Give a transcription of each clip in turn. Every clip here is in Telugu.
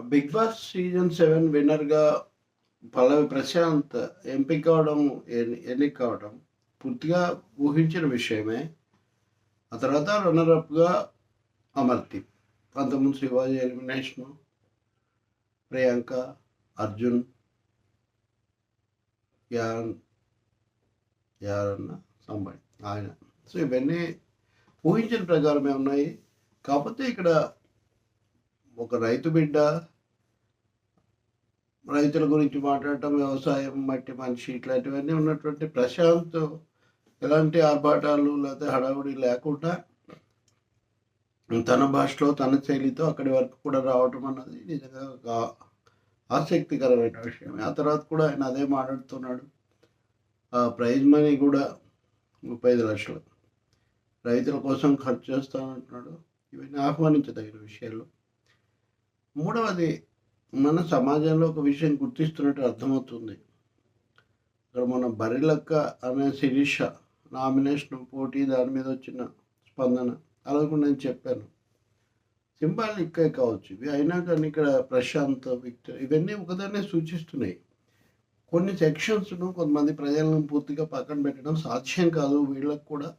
బిగ్ బాస్ సీజన్ సెవెన్ విన్నర్గా పల్లవి ప్రశాంత్ ఎంపిక కావడం ఎన్ని- ఎన్నిక కావడం పూర్తిగా ఊహించిన విషయమే. ఆ తర్వాత రన్నర్అప్గా అమర్దీప్ అంతకుముందు శివాజీ ఎలిమినేషను ప్రియాంక అర్జున్ యారన్ యారన్న సంబడి ఆయన. సో ఇవన్నీ ఊహించిన ప్రకారమే ఉన్నాయి. కాకపోతే ఇక్కడ ఒక రైతు బిడ్డ రైతుల గురించి మాట్లాడటం వ్యవసాయం మట్టి మనిషి ఇట్లాంటివన్నీ ఉన్నటువంటి ప్రశాంత్ ఎలాంటి ఆర్భాటాలు లేకపోతే హడావుడి లేకుండా తన భాషలో తన శైలితో అక్కడి వరకు కూడా రావటం అన్నది నిజంగా ఒక ఆసక్తికరమైన విషయం. ఆ తర్వాత కూడా ఆయన అదే మాట్లాడుతున్నాడు. ఆ ప్రైజ్ మనీ కూడా ముప్పై ఐదు లక్షలు. రైతుల కోసం ఖర్చు చేస్తానంటున్నాడు. ఇవన్నీ ఆహ్వానించదగిన విషయాలు. మూడవది మన సమాజంలో ఒక విషయం గుర్తిస్తున్నట్టు అర్థమవుతుంది. ఇక్కడ మన బరిలక్క అనే శిరీష నామినేషన్ పోటీ దాని మీద వచ్చిన స్పందన. అలా కూడా నేను చెప్పాను. సింబాలిక్గా కావచ్చు. ఇవి అయినా కానీ ఇక్కడ ప్రశాంత్ విక్టర్ ఇవన్నీ ఒకదాన్నే సూచిస్తున్నాయి. కొన్ని సెక్షన్స్ను కొంతమంది ప్రజలను పూర్తిగా పక్కన పెట్టడం సాధ్యం కాదు. వీళ్ళకు కూడా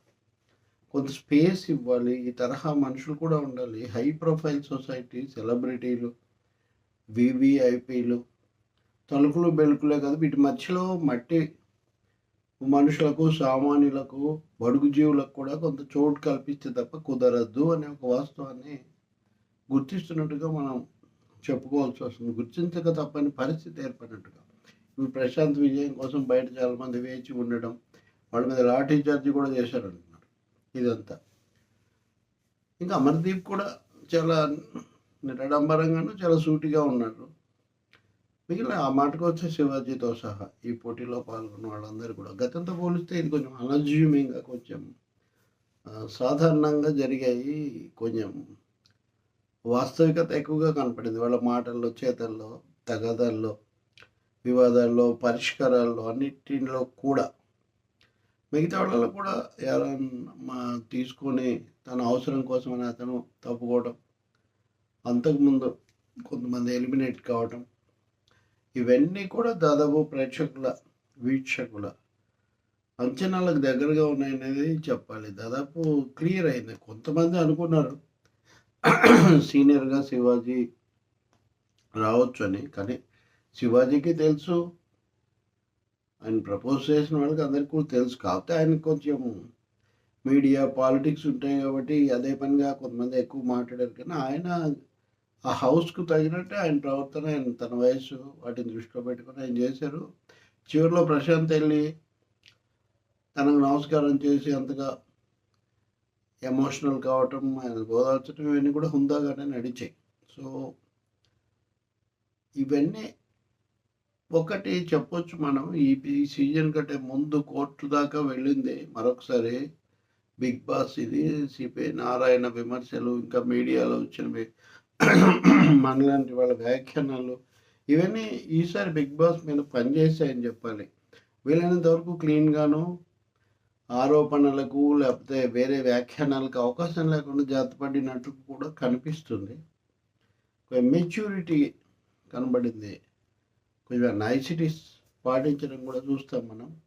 కొంత స్పేస్ ఇవ్వాలి ఈ తరహా మనుషులు కూడా ఉండాలి. హై ప్రొఫైల్ సొసైటీ సెలబ్రిటీలు వివిఐపీలు తలుకులు బెలుకులే కాదు వీటి మధ్యలో మట్టి మనుషులకు సామాన్యులకు బడుగు జీవులకు కూడా కొంత చోటు కల్పిస్తే తప్ప కుదరద్దు అనే ఒక వాస్తవాన్ని గుర్తిస్తున్నట్టుగా మనం చెప్పుకోవాల్సి వస్తుంది. గుర్తించక తప్పని పరిస్థితి ఏర్పడినట్టుగా. ఇప్పుడు ప్రశాంత్ విజయం కోసం బయట చాలామంది వేచి ఉండడం వాళ్ళ మీద లాఠీ చార్జీ కూడా చేశారనుకో ఇదంతా. ఇంకా అమర్దీప్ కూడా చాలా నిరడంబరంగాను చాలా సూటిగా ఉన్నాడు. మిగిలిన ఆ మాటకు వచ్చే శివాజీతో సహా ఈ పోటీలో పాల్గొన్న వాళ్ళందరూ కూడా. గతంతో పోలిస్తే ఇది కొంచెం అనజ్యూమింగ్గా కొంచెం సాధారణంగా జరిగాయి. కొంచెం వాస్తవికత ఎక్కువగా కనపడింది. వాళ్ళ మాటల్లో చేతల్లో తగాదాల్లో వివాదాల్లో పరిష్కారాల్లో అన్నిటిలో కూడా మిగతా వాళ్ళలో కూడా ఎవరైనా మా తీసుకొని తన అవసరం కోసమని అతను తప్పుకోవడం అంతకుముందు కొంతమంది ఎలిమినేట్ కావడం ఇవన్నీ కూడా దాదాపు ప్రేక్షకుల వీక్షకుల అంచనాలకు దగ్గరగా ఉన్నాయనేది చెప్పాలి. దాదాపు క్లియర్ అయింది. కొంతమంది అనుకున్నారు సీనియర్గా శివాజీ రావచ్చు అని కానీ శివాజీకి తెలుసు ఆయన ప్రపోజ్ చేసిన వాళ్ళకి అందరికీ కూడా తెలుసు. కాకపోతే ఆయన కొంచెం మీడియా పాలిటిక్స్ ఉంటాయి కాబట్టి అదే పనిగా కొంతమంది ఎక్కువ మాట్లాడారు. కానీ ఆయన ఆ హౌస్కు తగినట్టే ఆయన ప్రవర్తన ఆయన తన వయసు వాటిని దృష్టిలో పెట్టుకొని ఆయన చేశారు. చివరిలో ప్రశాంత్ వెళ్ళి తనకు నమస్కారం చేసి అంతగా ఎమోషనల్ కావటం ఆయన గోదార్చడం ఇవన్నీ కూడా హుందాగానే నడిచాయి. సో ఇవన్నీ ఒకటి చెప్పొచ్చు మనం. ఈ సీజన్ కంటే ముందు కోర్టు దాకా వెళ్ళింది మరొకసారి బిగ్ బాస్ ఇది సిపి నారాయణ విమర్శలు ఇంకా మీడియాలో వచ్చినవి మనలాంటి వాళ్ళ వ్యాఖ్యానాలు ఇవన్నీ ఈసారి బిగ్ బాస్ మీద పనిచేసాయని చెప్పాలి. వీలైనంత వరకు క్లీన్గాను ఆరోపణలకు లేకపోతే వేరే వ్యాఖ్యానాలకు అవకాశం లేకుండా జాతపడినట్టు కూడా కనిపిస్తుంది. మెచ్యూరిటీ కనబడింది. కొంచెం నైసిటీస్ పాటించడం కూడా చూస్తాం మనం.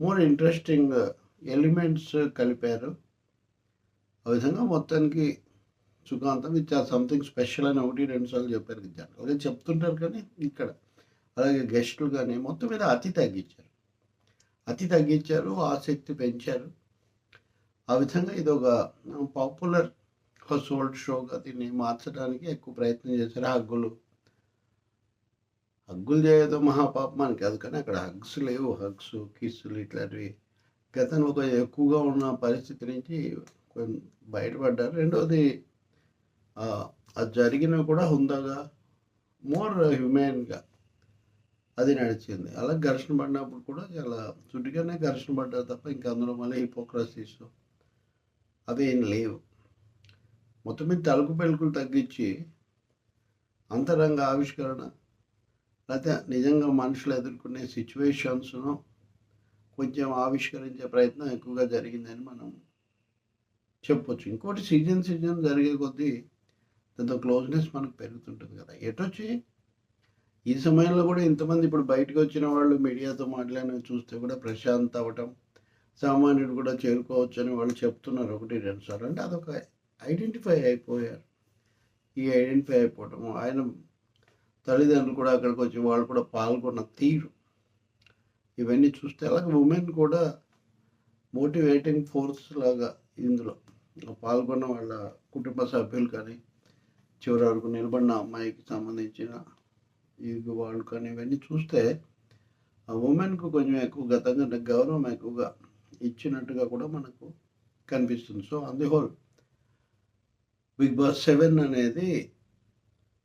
మోర్ ఇంట్రెస్టింగ్ ఎలిమెంట్స్ కలిపారు. ఆ విధంగా మొత్తానికి సుఖాంతం ఇది సంథింగ్ స్పెషల్ అని ఒకటి రెండు సార్లు చెప్పారు కదా అలాగే చెప్తుంటారు కానీ ఇక్కడ. అలాగే గెస్టులు కానీ మొత్తం మీద అతి తగ్గించారు. అతి తగ్గించారు ఆసక్తి పెంచారు. ఆ విధంగా ఇది ఒక పాపులర్ హౌస్ హోల్డ్ షోగా దీన్ని మార్చడానికి ఎక్కువ ప్రయత్నం చేశారు. హగ్గులు హగ్గులు చేయడం మహాపాపం అని కాదు కానీ అక్కడ హగ్స్ లేవు. హగ్స్ కిస్సులు ఇట్లాంటివి. గతంలో కొంచెం ఎక్కువగా ఉన్న పరిస్థితి నుంచి కొంచెం బయటపడ్డారు. రెండవది అది జరిగినవి కూడా హుందాగా మోర్ హ్యుమెన్గా అది నడిచింది. అలా ఘర్షణ పడినప్పుడు కూడా చాలా చుట్టుగానే ఘర్షణ పడ్డారు తప్ప ఇంకా అందులో మళ్ళీ హిపోక్రసీస్ అవి ఏం లేవు. మొత్తం మీద తలుపు పెలుకులు తగ్గించి అంతరంగ ఆవిష్కరణ లేకపోతే నిజంగా మనుషులు ఎదుర్కొనే సిచ్యువేషన్స్ను కొంచెం ఆవిష్కరించే ప్రయత్నం ఎక్కువగా జరిగిందని మనం చెప్పొచ్చు. ఇంకోటి సీజన్ సీజన్ జరిగే కొద్దీ దాంతో క్లోజ్నెస్ మనకు పెరుగుతుంటుంది కదా. ఎటొచ్చి? ఈ సమయంలో కూడా ఇంతమంది ఇప్పుడు బయటకు వచ్చిన వాళ్ళు మీడియాతో మాట్లాడిన చూస్తే కూడా ప్రశాంత్ అవ్వటం సామాన్యుడు కూడా చేరుకోవచ్చు అని వాళ్ళు చెప్తున్నారు. ఒకటి రెండు సార్లు. అంటే అదొక ఐడెంటిఫై అయిపోయారు. ఈ ఐడెంటిఫై అయిపోవటం ఆయన తల్లిదండ్రులు కూడా అక్కడికి వచ్చి వాళ్ళు కూడా పాల్గొన్న తీరు. ఇవన్నీ చూస్తే అలాగే ఉమెన్ కూడా మోటివేటింగ్ ఫోర్స్ లాగా ఇందులో. పాల్గొన్న వాళ్ళ కుటుంబ సభ్యులు కానీ చివరి వరకు నిలబడిన అమ్మాయికి సంబంధించిన ఇది వాళ్ళు కానీ ఇవన్నీ చూస్తే ఆ ఉమెన్కు కొంచెం ఎక్కువ గతంగా గౌరవం ఎక్కువగా ఇచ్చినట్టుగా కూడా మనకు కనిపిస్తుంది. So on the whole Bigg Boss seven అనేది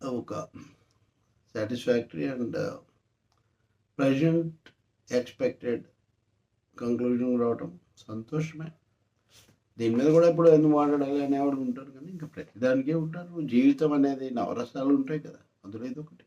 ఒక satisfactory and present expected conclusion రావటం సంతోషమే. దీని మీద కూడా ఇప్పుడు ఎందుకు మాట్లాడాలి అనేవాళ్ళు ఉంటారు కానీ ఇంకా ప్రతిదానికే ఉంటారు. జీవితం అనేది నవరసాలు ఉంటాయి కదా అందులో ఇది ఒకటి.